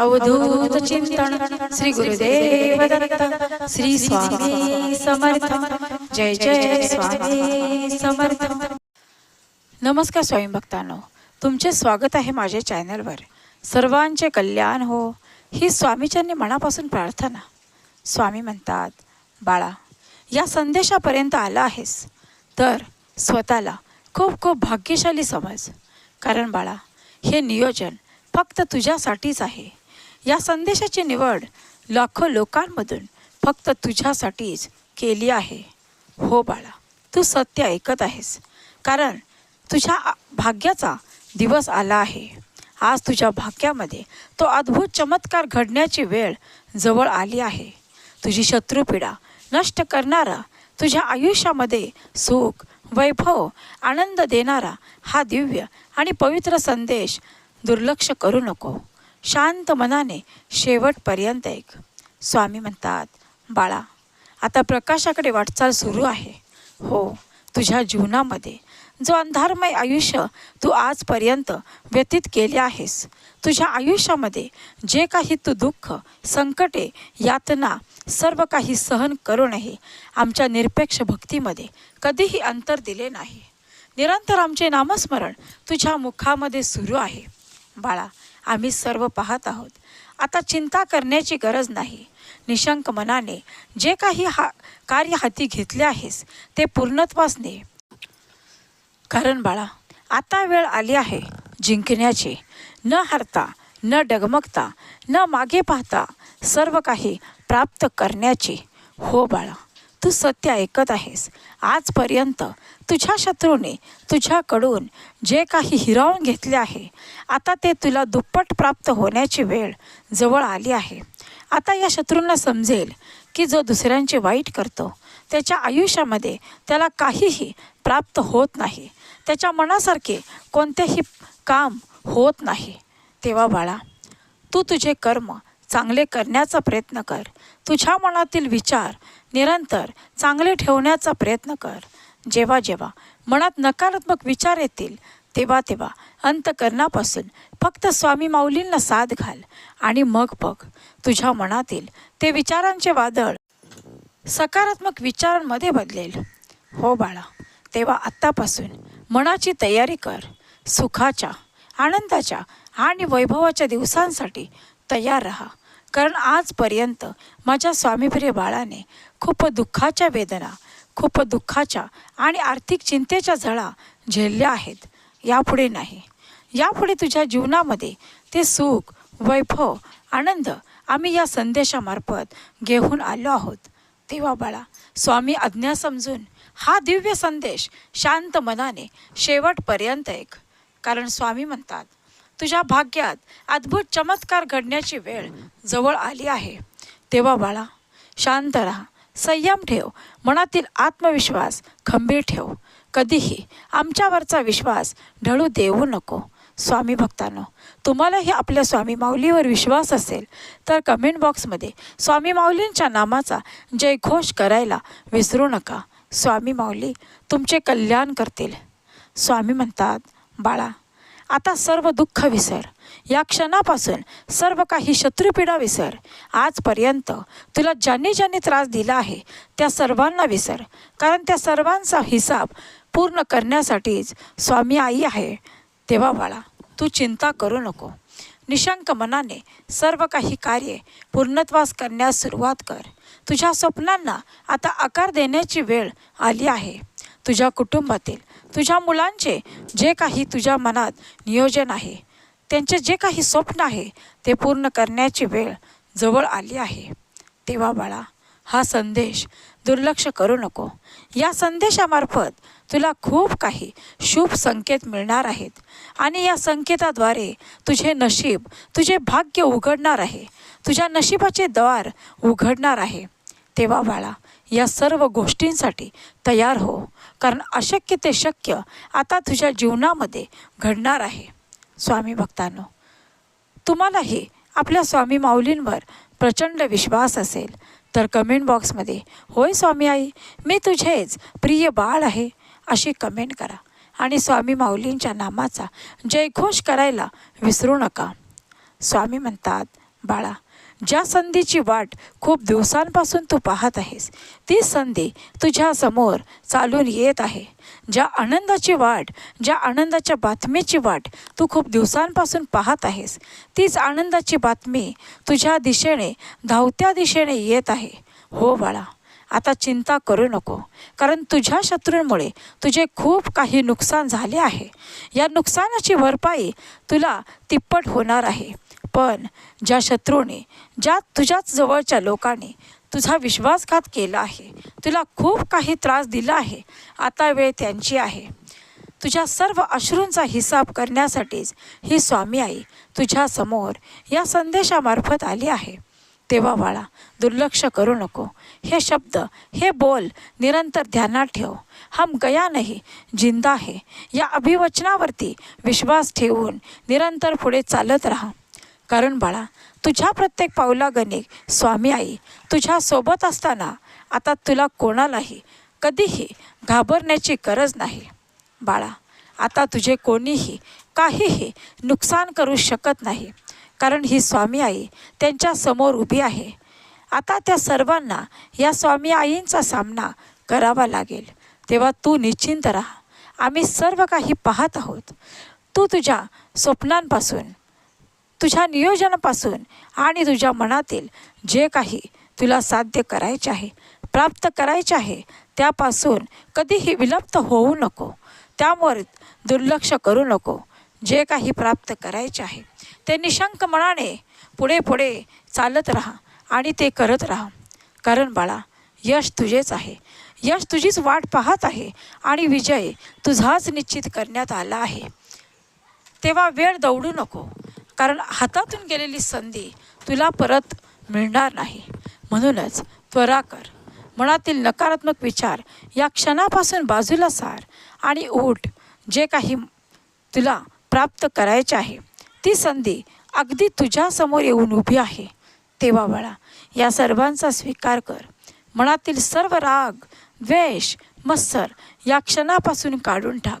अवधूत चिंतन श्री गुरुदेव दत्त श्री स्वामी समर्थ। जय जय स्वामी समर्थ। नमस्कार स्वामी भक्तांनो तुमचे स्वागत आहे माझ्या चॅनलवर. सर्वांचे कल्याण हो ही स्वामीच्यांनी मनापासून प्रार्थना. स्वामी म्हणतात बाळा या संदेशापर्यंत आला आहेस तर स्वतःला खूप खूप भाग्यशाली समज. कारण बाळा हे नियोजन फक्त तुझ्यासाठीच आहे. या संदेशाची निवड लाखो लोकांमधून फक्त तुझ्यासाठीच केली आहे. हो बाळा तू सत्य ऐकत आहेस. कारण तुझ्या भाग्याचा दिवस आला आहे. आज तुझ्या भाग्यामध्ये तो अद्भुत चमत्कार घडण्याची वेळ जवळ आली आहे. तुझी शत्रुपीडा नष्ट करणारा तुझ्या आयुष्यामध्ये सुख वैभव आनंद देणारा हा दिव्य आणि पवित्र संदेश दुर्लक्ष करू नको. शांत मनाने शेवटपर्यंत ऐक स्वामी म्हणतात बाळा आता प्रकाशाकडे वाटचाल सुरू आहे. हो तुझ्या जीवनामध्ये जो अंधारमय आयुष्य तू आजपर्यंत व्यतीत केले आहेस तुझ्या आयुष्यामध्ये जे काही तू दुःख संकटे यातना सर्व काही सहन करूनही आमच्या निरपेक्ष भक्तीमध्ये कधीही अंतर दिले नाही. निरंतर आमचे नामस्मरण तुझ्या मुखामध्ये सुरू आहे. बाळा आम्ही सर्व पाहत आहोत. आता चिंता करण्याची गरज नाही. निशंक मनाने जे काही हा कार्य हाती घेतले आहेस ते पूर्णत्वास ने. कारण बाळा आता वेळ आली आहे जिंकण्याची. न हरता न डगमगता न मागे पाहता सर्व काही प्राप्त करण्याची. हो बाळा. तू सत्य ऐकत आहेस. आजपर्यंत तुझ्या शत्रूने तुझ्याकडून जे काही हिरावून घेतले आहे आता ते तुला दुप्पट प्राप्त होण्याची वेळ जवळ आली आहे. आता या शत्रूंना समजेल की जो दुसऱ्यांचे वाईट करतो त्याच्या आयुष्यामध्ये त्याला काहीही प्राप्त होत नाही. त्याच्या मनासारखे कोणतेही काम होत नाही. तेव्हा बाळा तू तुझे कर्म चांगले करण्याचा प्रयत्न कर. तुझ्या मनातील विचार निरंतर चांगले ठेवण्याचा प्रयत्न कर. जेव्हा जेव्हा मनात नकारात्मक विचार येतील तेव्हा तेव्हा अंतकरणापासून फक्त स्वामी माऊलींना साथ घाल आणि मग बघ तुझ्या मनातील ते विचारांचे वादळ सकारात्मक विचारांमध्ये बदलेल. हो बाळा तेव्हा आत्तापासून मनाची तयारी कर. सुखाच्या आनंदाच्या आणि वैभवाच्या दिवसांसाठी तयार राहा. कारण आजपर्यंत माझ्या स्वामीप्रिय बाळाने खूप दुःखाच्या वेदना खूप दुःखाच्या आणि आर्थिक चिंतेच्या झळा झेलल्या आहेत. यापुढे नाही. यापुढे तुझ्या जीवनामध्ये ते सुख वैभव आनंद आम्ही या संदेशामार्फत घेऊन आलो आहोत. तेव्हा बाळा स्वामी आज्ञा समजून हा दिव्य संदेश शांत मनाने शेवटपर्यंत एक कारण स्वामी म्हणतात तुझ्या भाग्यात अद्भुत चमत्कार घडण्याची वेळ जवळ आली आहे. तेव्हा बाळा शांत राहा. संयम ठेव. मनातील आत्मविश्वास खंबीर ठेव. कधीही आमच्यावरचा विश्वास ढळू देऊ नको. स्वामी भक्तांनो तुम्हालाही आपल्या स्वामी माऊलीवर विश्वास असेल तर कमेंट बॉक्समध्ये स्वामी माऊलींच्या नामाचा जयघोष करायला विसरू नका. स्वामी माऊली तुमचे कल्याण करतील. स्वामी म्हणतात बाळा आता सर्व दुःख विसर. या क्षणापासून सर्व काही शत्रुपीडा विसर. आजपर्यंत तुला ज्यांनी ज्यांनी त्रास दिला आहे त्या सर्वांना विसर. कारण त्या सर्वांचा हिसाब पूर्ण करण्यासाठीच स्वामी आई आहे. तेव्हा बाळा तू चिंता करू नको. निशंक मनाने सर्व काही कार्ये पूर्णत्वास करण्यास सुरुवात कर. तुझ्या स्वप्नांना आता आकार देण्याची वेळ आली आहे. तुझ्या कुटुंबातील तुझ्या मुलांचे जे काही तुझ्या मनात नियोजन आहे त्यांचे जे काही स्वप्न आहे ते पूर्ण करण्याची वेळ जवळ आली आहे. तेव्हा बाळा हा संदेश दुर्लक्ष करू नको. या संदेशामार्फत तुला खूप काही शुभ संकेत मिळणार आहेत आणि या संकेताद्वारे तुझे नशीब तुझे भाग्य उघडणार आहे. तुझ्या नशिबाचे द्वार उघडणार आहे. तेव्हा बाळा या सर्व गोष्टींसाठी तयार हो. कारण अशक्य ते शक्य आता तुझ्या जीवनामध्ये घडणार आहे. स्वामी भक्तांनो तुम्हालाही आपल्या स्वामी माऊलींवर प्रचंड विश्वास असेल तर कमेंट बॉक्समध्ये होय स्वामी आई मी तुझेच प्रिय बाळ आहे अशी कमेंट करा. आणि स्वामी माऊलींच्या नामाचा जयघोष करायला विसरू नका. स्वामी म्हणतात बाळा ज्या संधीची वाट खूप दिवसांपासून तू पाहत आहेस ती संधी तुझ्यासमोर चालून येत आहे. ज्या आनंदाची वाट ज्या आनंदाच्या बातमीची वाट तू खूप दिवसांपासून पाहत आहेस तीच आनंदाची बातमी तुझ्या दिशेने धावत्या दिशेने येत आहे. हो बाळा आता चिंता करू नको कारण तुझ्या शत्रूंमुळे तुझे खूप काही नुकसान झाले आहे. या नुकसानाची भरपाई तुला तिप्पट होणार आहे. पण ज्या शत्रूने ज्या तुझ्याच जवळच्या लोकांनी तुझा विश्वासघात केला आहे तुला खूप काही त्रास दिला आहे आता वेळ त्यांची आहे. तुझ्या सर्व अश्रूंचा हिसाब करण्यासाठीच ही स्वामी आई तुझ्यासमोर या संदेशामार्फत आली आहे. तेव्हा बाळा दुर्लक्ष करू नको. हे शब्द हे बोल निरंतर ध्यानात ठेव. हम गया नाही जिंदा आहे या अभिवचनावरती विश्वास ठेवून निरंतर पुढे चालत राहा. कारण बाळा तुझ्या प्रत्येक पावलागणे स्वामी आई तुझ्या सोबत असताना आता तुला कोणालाही कधीही घाबरण्याची गरज नाही. बाळा आता तुझे कोणीही काहीही नुकसान करू शकत नाही कारण ही स्वामी आई त्यांच्यासमोर उभी आहे. आता त्या सर्वांना या स्वामी आईंचा सामना करावा लागेल. तेव्हा तू निश्चिंत राहा. आम्ही सर्व काही पाहत आहोत. तू तुझ्या स्वप्नांपासून तुझ्या नियोजनापासून आणि तुझ्या मनातील जे काही तुला साध्य करायचे आहे प्राप्त करायचे आहे त्यापासून कधीही विलंब होऊ नको. त्यावर दुर्लक्ष करू नको. जे काही प्राप्त करायचे आहे ते निशंक मनाने पुढे पुढे चालत राहा आणि ते करत राहा. कारण बाळा यश तुझेच आहे. यश तुझीच वाट पाहत आहे आणि विजय तुझाच निश्चित करण्यात आला आहे. तेव्हा वेळ दौडू नको. कारण हातातून गेलेली संधी तुला परत मिळणार नाही. म्हणूनच त्वरा कर. मनातील नकारात्मक विचार या क्षणापासून बाजूला सार आणि उठ. जे काही तुला प्राप्त करायचे आहे ती संधी अगदी तुझ्यासमोर येऊन उभी आहे. तेव्हा बळा या सर्वांचा स्वीकार कर. मनातील सर्व राग द्वेष मत्सर या क्षणापासून काढून टाक.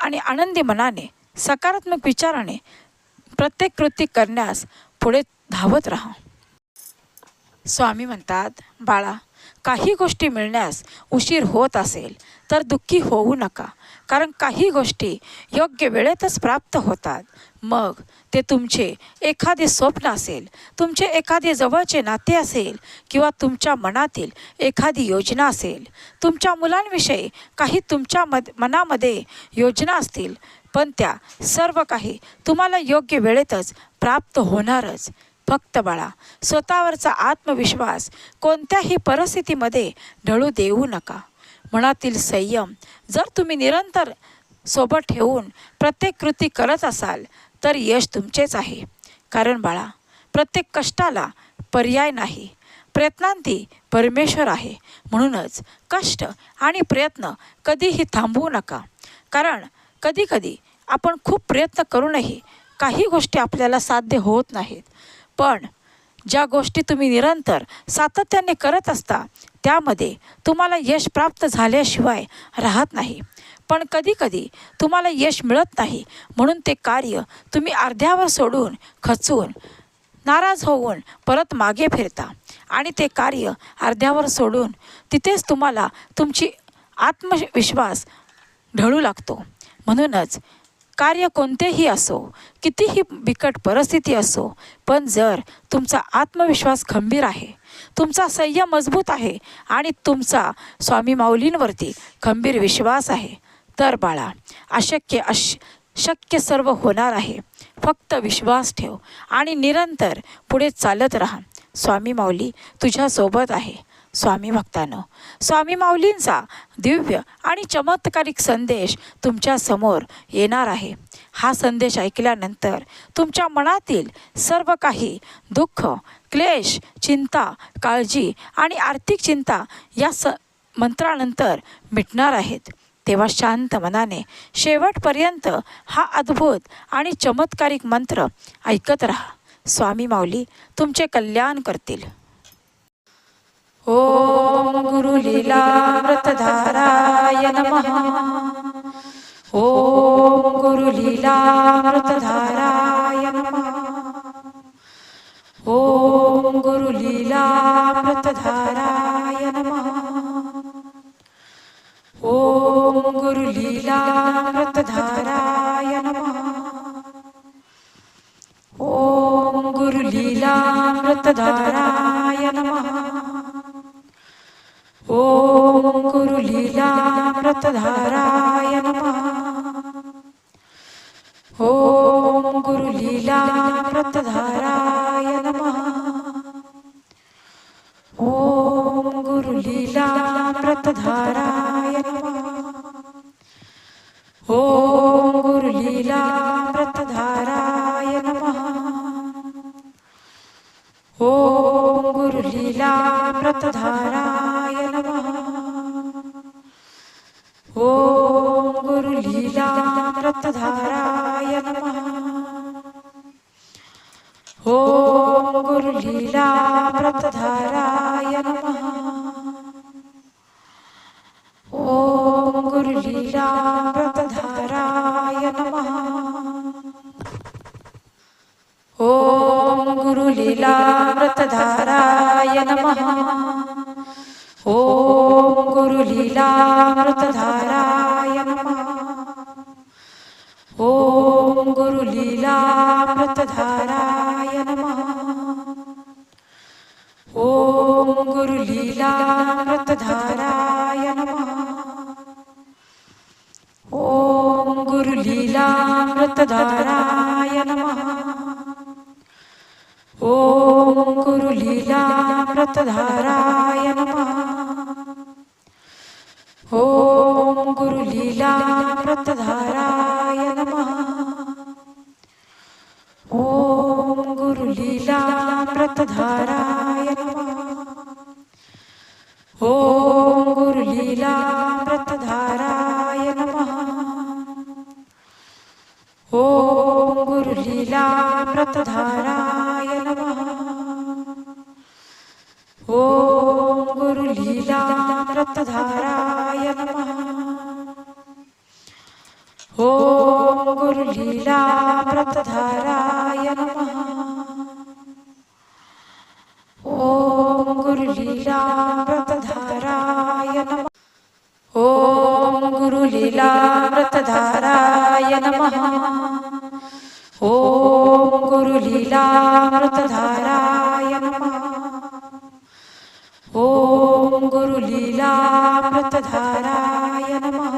आणि आनंदी मनाने सकारात्मक विचाराने प्रत्येक कृती करण्यास पुढे धावत राहा. स्वामी म्हणतात बाळा काही गोष्टी मिळण्यास उशीर होत असेल तर दुःखी होऊ नका कारण काही गोष्टी योग्य वेळेतच प्राप्त होतात. मग ते तुमचे एखादे स्वप्न असेल तुमचे एखादे जवळचे नाते असेल किंवा तुमच्या मनातील एखादी योजना असेल तुमच्या मुलांविषयी काही तुमच्या मद मनामध्ये योजना असतील पण त्या सर्व काही तुम्हाला योग्य वेळेतच प्राप्त होणारच. फक्त बाळा स्वतःवरचा आत्मविश्वास कोणत्याही परिस्थितीमध्ये ढळू देऊ नका. मनातील संयम जर तुम्ही निरंतर सोबत ठेवून प्रत्येक कृती करत असाल तर यश तुमचेच आहे. कारण बाळा प्रत्येक कष्टाला पर्याय नाही. प्रयत्नांती परमेश्वर आहे. म्हणूनच कष्ट आणि प्रयत्न कधीही थांबवू नका. कारण कधीकधी आपण खूप प्रयत्न करूनही काही गोष्टी आपल्याला साध्य होत नाहीत. पण ज्या गोष्टी तुम्ही निरंतर सातत्याने करत असता त्यामध्ये तुम्हाला यश प्राप्त झाल्याशिवाय राहत नाही. पण कधीकधी तुम्हाला यश मिळत नाही म्हणून ते कार्य तुम्ही अर्ध्यावर सोडून खचून नाराज होऊन परत मागे फिरता. आणि ते कार्य अर्ध्यावर सोडून तिथेच तुम्हाला तुमची आत्मविश्वास ढळू लागतो. म्हणूनच कार्य कोणतेही असो कितीही बिकट परिस्थिती असो पण जर तुमचा आत्मविश्वास खंबीर आहे तुमचा संयम मजबूत आहे आणि तुमचा स्वामी माऊलींवरती खंबीर विश्वास आहे तर बाळा अशक्य अश शक्य सर्व होणार आहे. फक्त विश्वास ठेव आणि निरंतर पुढे चालत राहा. स्वामी माऊली तुझ्यासोबत आहे. स्वामी भक्तानं स्वामी माऊलींचा दिव्य आणि चमत्कारिक संदेश तुमच्यासमोर येणार आहे. हा संदेश ऐकल्यानंतर तुमच्या मनातील सर्व काही दुःख क्लेश चिंता काळजी आणि आर्थिक चिंता या स मंत्रानंतर मिटणार आहेत. तेव्हा शांत मनाने शेवटपर्यंत हा अद्भुत आणि चमत्कारिक मंत्र ऐकत राहा. स्वामी माऊली तुमचे कल्याण करतील. ॐ गुरुलीलामृतधाराय नमः। ॐ गुरुलीलामृतधाराय नमः। ॐ गुरुलीलामृतधारा गुरुलीलामृतधाराय नमः। ॐ गुरुलीलामृतधाराय नमः। ॐ गुरुलीलामृतधाराय नमः। ॐ गुरुलीलामृतधाराय नमः। ॐ गुरुलीलामृतधाराय गुरुलीलामृतधाराय नमः। ॐ गुरुलीलामृतधाराय नमः। ॐ गुरुलीलामृतधाराय नमः। ॐ गुरुलीलामृतधाराय नमः। ॐ गुरुलीलामृतधाराय गुरुलीलामृतधाराय नमः ॐ गुरुलीलामृतधाराय नमः। ॐ गुरुलीलामृतधाराय नमः। ॐ गुरुलीलामृतधाराय नमः ॐ गुरुलीलामृतधाराय नमः ॐ गुरुलीला गुरुलीलामृतधाराय नमः। ॐ गुरुलीलामृतधाराय नमः। ॐ गुरुलीलामृतधाराय नमः।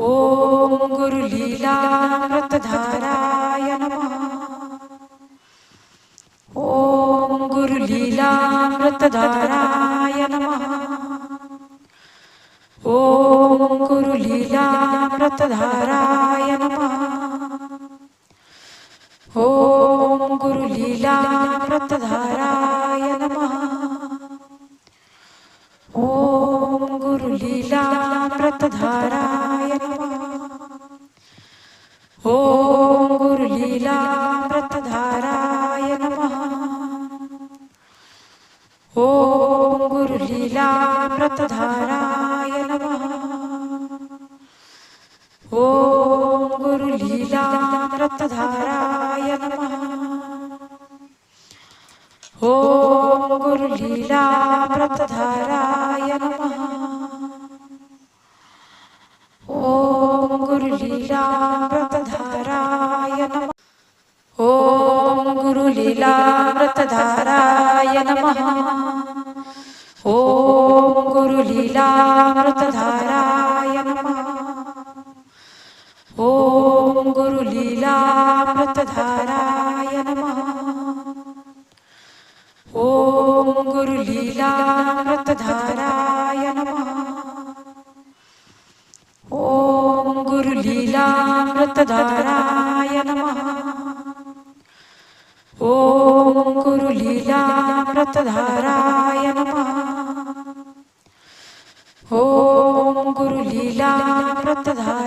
ॐ गुरुलीलामृतधाराय नमः। ॐ गुरुलीलामृतधाराय नमः ॐ गुरुलीलामृतधाराय नमः। ॐ गुरुलीलामृतधाराय नमः। ॐ गुरुलीलामृतधाराय नमः। ॐ गुरुलीलामृतधाराय नमः। ॐ गुरुलीलामृतधाराय गुरुलीलामृतधाराय नमः। ॐ गुरुलीलामृतधाराय नमः। ॐ गुरुलीलामृतधाराय नमः। ॐ गुरुलीलामृतधाराय नमः। ॐ गुरुलीलामृतधारा गुरुलीलामृतधाराय नमः। ॐ गुरुलीलामृतधाराय नमः। ॐ गुरुलीलामृतधाराय नमः। ॐ गुरुलीलामृतधाराय नमः। ॐ गुरुलीलामृतधाराय